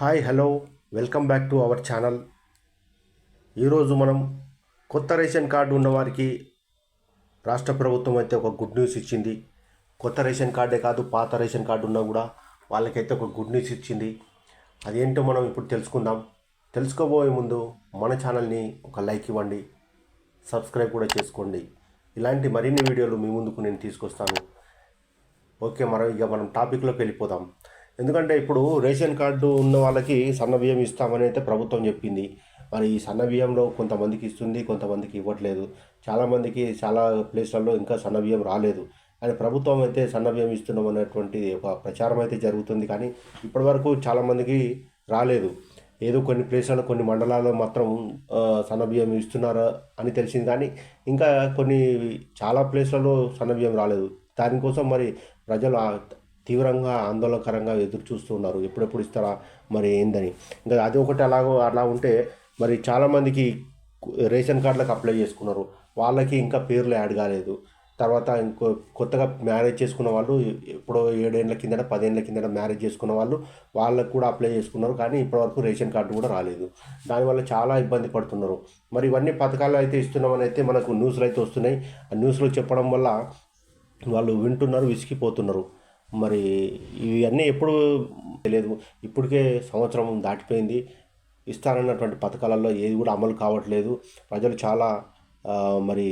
Hi hello. Welcome back to our channel. ఈరోజు మనం కొత్త రేషన్ కార్డు ఉన్నవారికి రాష్ట్ర ప్రభుత్వం అయితే ఒక గుడ్ న్యూస్ ఇచ్చింది. కొత్త రేషన్ కార్డే కాదు పాత రేషన్ కార్డు ఉన్నా కూడా వాళ్ళకైతే ఒక గుడ్ న్యూస్ ఇచ్చింది. అదేంటో మనం ఇప్పుడు తెలుసుకుందాం. తెలుసుకోబోయే ముందు మన ఛానల్ని ఒక లైక్ ఇవ్వండి. సబ్స్క్రైబ్ కూడా చేసుకోండి. ఇలాంటి మరిన్ని వీడియోలు మీ ముందుకు నేను తీసుకొస్తాను. ఓకే మనం ఇక మనం టాపిక్లోకి వెళ్ళిపోదాం. ఎందుకంటే ఇప్పుడు రేషన్ కార్డు ఉన్న వాళ్ళకి సన్న బియ్యం ఇస్తామని అయితే ప్రభుత్వం చెప్పింది. మరి ఈ సన్న బియ్యంలో కొంతమందికి ఇస్తుంది కొంతమందికి ఇవ్వట్లేదు. చాలామందికి చాలా ప్లేస్లలో ఇంకా సన్న బియ్యం రాలేదు. అని ప్రభుత్వం అయితే సన్న బియ్యం ఇస్తున్నాం అనేటువంటి ఒక ప్రచారం అయితే జరుగుతుంది. కానీ ఇప్పటివరకు చాలామందికి రాలేదు. ఏదో కొన్ని ప్లేస్లలో కొన్ని మండలాల్లో మాత్రం ఆ, సన్న బియ్యం ఇస్తున్నారు అని తెలిసింది. కానీ ఇంకా కొన్ని చాలా ప్లేస్లలో సన్న బియ్యం రాలేదు. దానికోసం మరి ప్రజలు తీవ్రంగా ఆందోళనకరంగా ఎదురు చూస్తున్నారు ఎప్పుడెప్పుడు ఇస్తారా? మరి ఏందని. ఇంకా అది ఒకటి అలాగో అలా ఉంటే మరి చాలామందికి రేషన్ కార్డులకు అప్లై చేసుకున్నారు. వాళ్ళకి ఇంకా పేర్లు యాడ్ కాలేదు. తర్వాత ఇంకో కొత్తగా మ్యారేజ్ చేసుకున్న వాళ్ళు ఎప్పుడో ఏడేళ్ళ కిందట పదేళ్ళ కిందట మ్యారేజ్ చేసుకున్న వాళ్ళు వాళ్ళకు కూడా అప్లై చేసుకున్నారు. కానీ ఇప్పటివరకు రేషన్ కార్డు కూడా రాలేదు. దానివల్ల చాలా ఇబ్బంది పడుతున్నారు. మరి ఇవన్నీ పథకాలు అయితే ఇస్తున్నామని అయితే మనకు న్యూస్లు అయితే వస్తున్నాయి. ఆ న్యూస్లో చెప్పడం వల్ల వాళ్ళు వింటున్నారు విసిగిపోతున్నారు. మరి ఇవన్నీ ఎప్పుడు తెలియదు. ఇప్పటికే సంవత్సరం దాటిపోయింది. ఇస్తారన్నటువంటి పథకాలలో ఏది కూడా అమలు కావట్లేదు. ప్రజలు చాలా మరి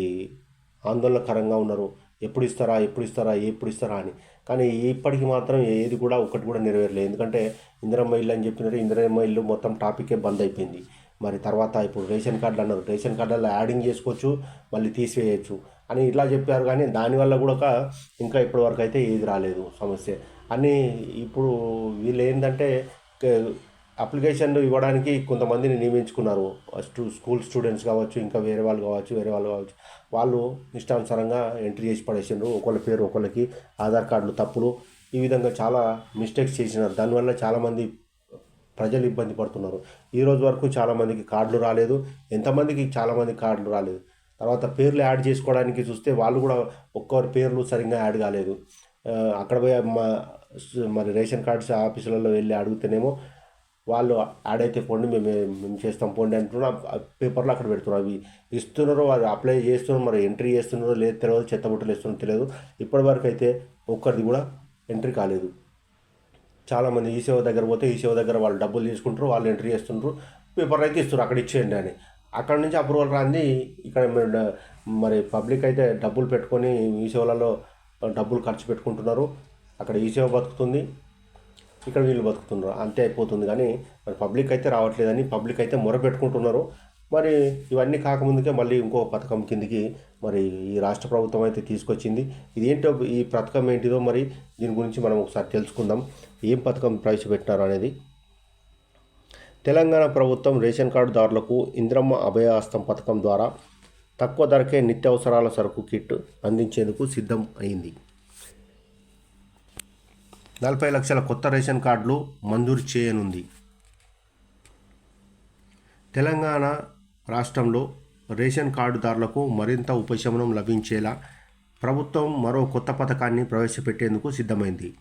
ఆందోళనకరంగా ఉన్నారు. ఎప్పుడు ఇస్తారా ఎప్పుడు ఇస్తారా ఎప్పుడు ఇస్తారా అని. కానీ ఇప్పటికి మాత్రం ఏది కూడా ఒకటి కూడా నెరవేరలేదు. ఎందుకంటే ఇందిరమ్మ ఇల్లు అని చెప్పినారు ఇందిరమ్మ ఇల్లు మొత్తం టాపికే బంద్ అయిపోయింది. మరి తర్వాత ఇప్పుడు రేషన్ కార్డులు అన్నారు. రేషన్ కార్డులలో యాడింగ్ చేసుకోవచ్చు మళ్ళీ తీసివేయచ్చు. అని ఇట్లా చెప్పారు కానీ దానివల్ల కూడా ఇంకా ఇప్పటి వరకు అయితే ఏది రాలేదు సమస్య. అని ఇప్పుడు వీళ్ళు ఏంటంటే అప్లికేషన్లు ఇవ్వడానికి కొంతమందిని నియమించుకున్నారు. స్టూ స్కూల్ స్టూడెంట్స్ కావచ్చు ఇంకా వేరే వాళ్ళు కావచ్చు వేరే వాళ్ళు కావచ్చు. వాళ్ళు ఇష్టానుసారంగా ఎంట్రీ చేసి పడేసిండ్రు. ఒకళ్ళ పేరు ఒకళ్ళకి ఆధార్ కార్డులు తప్పులు. ఈ విధంగా చాలా మిస్టేక్స్ చేసినారు. దానివల్ల చాలామంది ప్రజలు ఇబ్బంది పడుతున్నారు. ఈ రోజు వరకు చాలామందికి కార్డులు రాలేదు. ఎంతమందికి చాలామంది కార్డులు రాలేదు. తర్వాత పేర్లు యాడ్ చేసుకోవడానికి చూస్తే వాళ్ళు కూడా ఒక్కరి పేర్లు సరిగ్గా యాడ్ కాలేదు. అక్కడ పోయి మా మరి రేషన్ కార్డ్స్ ఆఫీసులలో వెళ్ళి అడిగితేనేమో వాళ్ళు యాడ్ అయితే పోండి మేము మేము చేస్తాం పోండి అంటున్నారు పేపర్లు అక్కడ పెడుతున్నారు. అవి ఇస్తున్నారో వారు అప్లై చేస్తున్నారు మరి ఎంట్రీ చేస్తున్నారో లేదు తెలియదు చెత్తబుట్టలు ఇస్తున్నారో తెలియదు. ఇప్పటివరకు అయితే ఒక్కరిది కూడా ఎంట్రీ కాలేదు. చాలామంది ఈ సేవ దగ్గర పోతే ఈ సేవ దగ్గర వాళ్ళు డబ్బులు తీసుకుంటారు వాళ్ళు ఎంట్రీ చేస్తుంటారు పేపర్లు అయితే ఇస్తారు అక్కడ ఇచ్చేయండి అని. అక్కడ నుంచి అప్రూవల్ రాంది. ఇక్కడ మీరు మరి పబ్లిక్ అయితే డబ్బులు పెట్టుకొని ఈ సేవలలో డబ్బులు ఖర్చు పెట్టుకుంటున్నారు. అక్కడ ఈ సేవ బతుకుతుంది. ఇక్కడ వీళ్ళు బతుకుతున్నారు. అంతే అయిపోతుంది కానీ మరి పబ్లిక్ అయితే రావట్లేదని పబ్లిక్ అయితే మొర పెట్టుకుంటున్నారు. మరి ఇవన్నీ కాకముందుకే మళ్ళీ ఇంకో పథకం కిందికి మరి ఈ రాష్ట్ర ప్రభుత్వం అయితే తీసుకొచ్చింది. ఇదేంటో ఈ పథకం ఏంటిదో మరి దీని గురించి మనం ఒకసారి తెలుసుకుందాం. ఏం పథకం ప్రవేశపెట్టినారు అనేది. తెలంగాణ ప్రభుత్వం రేషన్ కార్డుదారులకు ఇంద్రమ్మ అభయహస్తం పథకం ద్వారా తక్కువ ధరకే నిత్యావసరాల సరుకు కిట్ అందించేందుకు సిద్ధం అయింది. నలభై లక్షల కొత్త రేషన్ కార్డులు మంజూరు చేయనుంది. తెలంగాణ రాష్ట్రంలో రేషన్ కార్డుదారులకు మరింత ఉపశమనం లభించేలా ప్రభుత్వం మరో కొత్త పథకాన్ని ప్రవేశపెట్టేందుకు సిద్ధమైంది.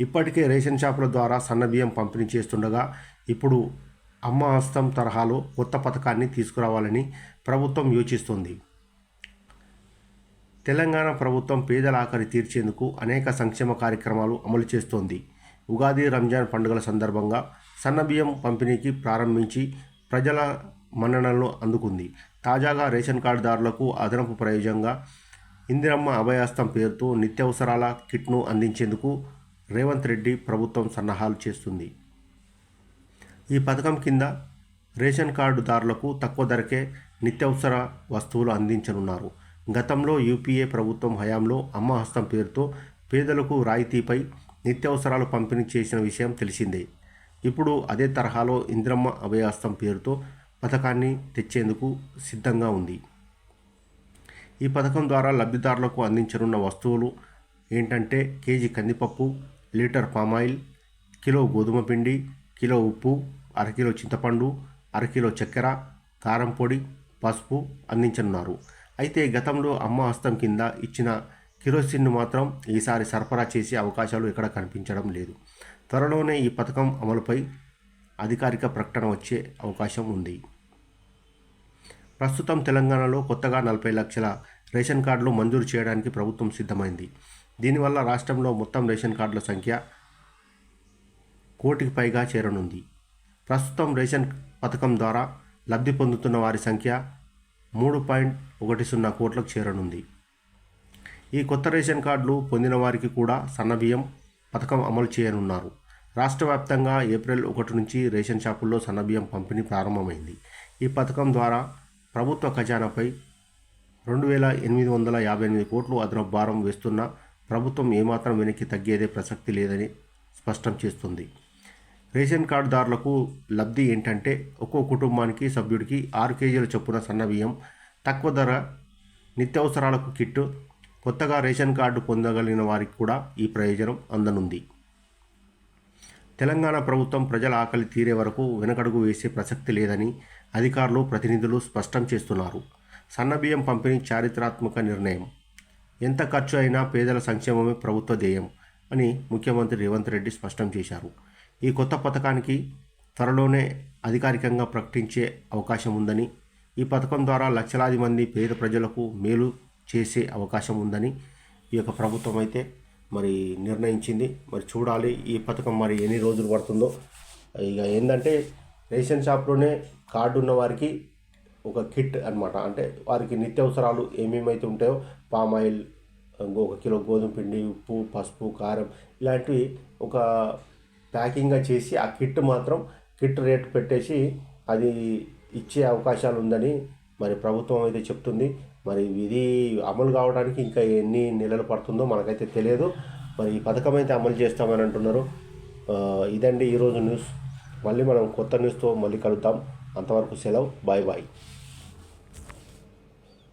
ఇప్పటికే రేషన్ షాపుల ద్వారా సన్నబియ్యం పంపిణీ చేస్తుండగా ఇప్పుడు అమ్మ హస్తం తరహాలో కొత్త పథకాన్ని తీసుకురావాలని ప్రభుత్వం యోచిస్తోంది. తెలంగాణ ప్రభుత్వం పేదల ఆకలి తీర్చేందుకు అనేక సంక్షేమ కార్యక్రమాలు అమలు చేస్తోంది. ఉగాది రంజాన్ పండుగల సందర్భంగా సన్నబియ్యం పంపిణీకి ప్రారంభించి ప్రజల మన్ననలను అందుకుంది. తాజాగా రేషన్ కార్డుదారులకు అదనపు ప్రయోజనంగా ఇందిరమ్మ అభయహస్తం పేరుతో నిత్యావసరాల కిట్ను అందించేందుకు రేవంత్ రెడ్డి ప్రభుత్వం సన్నాహాలు చేస్తుంది. ఈ పథకం కింద రేషన్ కార్డుదారులకు తక్కువ ధరకే నిత్యావసర వస్తువులు అందించనున్నారు. గతంలో యూపీఏ ప్రభుత్వం హయాంలో అమ్మ హస్తం పేరుతో పేదలకు రాయితీపై నిత్యావసరాలు పంపిణీ చేసిన విషయం తెలిసిందే. ఇప్పుడు అదే తరహాలో ఇంద్రమ్మ అభయహస్తం పేరుతో పథకాన్ని తెచ్చేందుకు సిద్ధంగా ఉంది. ఈ పథకం ద్వారా లబ్ధిదారులకు అందించనున్న వస్తువులు ఏంటంటే కేజీ కందిపప్పు లీటర్ పామాయిల్ కిలో గోధుమ పిండి కిలో ఉప్పు అరకిలో చింతపండు అరకిలో చక్కెర కారం పొడి పసుపు అందించనున్నారు. అయితే గతంలో అమ్మ హస్తం కింద ఇచ్చిన కిరోసిన్ను మాత్రం ఈసారి సరఫరా చేసే అవకాశాలు ఇక్కడ కనిపించడం లేదు. త్వరలోనే ఈ పథకం అమలుపై అధికారిక ప్రకటన వచ్చే అవకాశం ఉంది. ప్రస్తుతం తెలంగాణలో కొత్తగా నలభై లక్షల రేషన్ కార్డులు మంజూరు చేయడానికి ప్రభుత్వం సిద్ధమైంది. దీనివల్ల రాష్ట్రంలో మొత్తం రేషన్ కార్డుల సంఖ్య కోటికి పైగా చేరనుంది. ప్రస్తుతం రేషన్ పథకం ద్వారా లబ్ధి పొందుతున్న వారి సంఖ్య మూడు పాయింట్ ఒకటి సున్నా కోట్లకు చేరనుంది. ఈ కొత్త రేషన్ కార్డులు పొందిన వారికి కూడా సన్నబియ్యం పథకం అమలు చేయనున్నారు. రాష్ట్ర వ్యాప్తంగా ఏప్రిల్ ఒకటి నుంచి రేషన్ షాపుల్లో సన్నబియ్యం పంపిణీ ప్రారంభమైంది. ఈ పథకం ద్వారా ప్రభుత్వ ఖజానాపై రెండు వేల ఎనిమిది వందల యాభై ఎనిమిది కోట్లు అదనపు భారం వేస్తున్న ప్రభుత్వం ఏమాత్రం వెనక్కి తగ్గేదే ప్రసక్తి లేదని స్పష్టం చేస్తుంది. రేషన్ కార్డుదారులకు లబ్ధి ఏంటంటే ఒక్కో కుటుంబానికి సభ్యుడికి ఆరు కేజీల చొప్పున సన్నబియ్యం తక్కువ ధర నిత్యావసరాలకు కిట్టు కొత్తగా రేషన్ కార్డు పొందగలిగిన వారికి కూడా ఈ ప్రయోజనం అందనుంది. తెలంగాణ ప్రభుత్వం ప్రజల ఆకలి తీరే వరకు వెనకడుగు వేసే ప్రసక్తి లేదని అధికారులు ప్రతినిధులు స్పష్టం చేస్తున్నారు. సన్నబియ్యం పంపిణీ చారిత్రాత్మక నిర్ణయం. ఎంత ఖర్చు అయినా పేదల సంక్షేమమే ప్రభుత్వ ధ్యేయం అని ముఖ్యమంత్రి రేవంత్ రెడ్డి స్పష్టం చేశారు. ఈ కొత్త పథకానికి త్వరలోనే అధికారికంగా ప్రకటించే అవకాశం ఉందని ఈ పథకం ద్వారా లక్షలాది మంది పేద ప్రజలకు మేలు చేసే అవకాశం ఉందని ఈ యొక్క ప్రభుత్వం అయితే మరి నిర్ణయించింది. మరి చూడాలి ఈ పథకం మరి ఎన్ని రోజులు పడుతుందో. ఇక ఏంటంటే రేషన్ షాప్లోనే కార్డు ఉన్న వారికి ఒక కిట్ అన్నమాట. అంటే వారికి నిత్యావసరాలు ఏమేమైతే ఉంటాయో పామ్ ఆయిల్ ఒక కిలో గోధుమ పిండి ఉప్పు పసుపు కారం ఇలాంటివి ఒక ప్యాకింగ్గా చేసి ఆ కిట్ మాత్రం కిట్ రేట్ పెట్టేసి అది ఇచ్చే అవకాశాలు ఉందని మరి ప్రభుత్వం అయితే చెప్తుంది. మరి ఇది అమలు కావడానికి ఇంకా ఎన్ని నెలలు పడుతుందో మనకైతే తెలియదు. మరి ఈ పథకం అయితే అమలు చేస్తామని అంటున్నారు. ఇదండి ఈరోజు న్యూస్. మళ్ళీ మనం కొత్త న్యూస్తో మళ్ళీ కలుద్దాం. అంతవరకు సెలవు. Bye bye.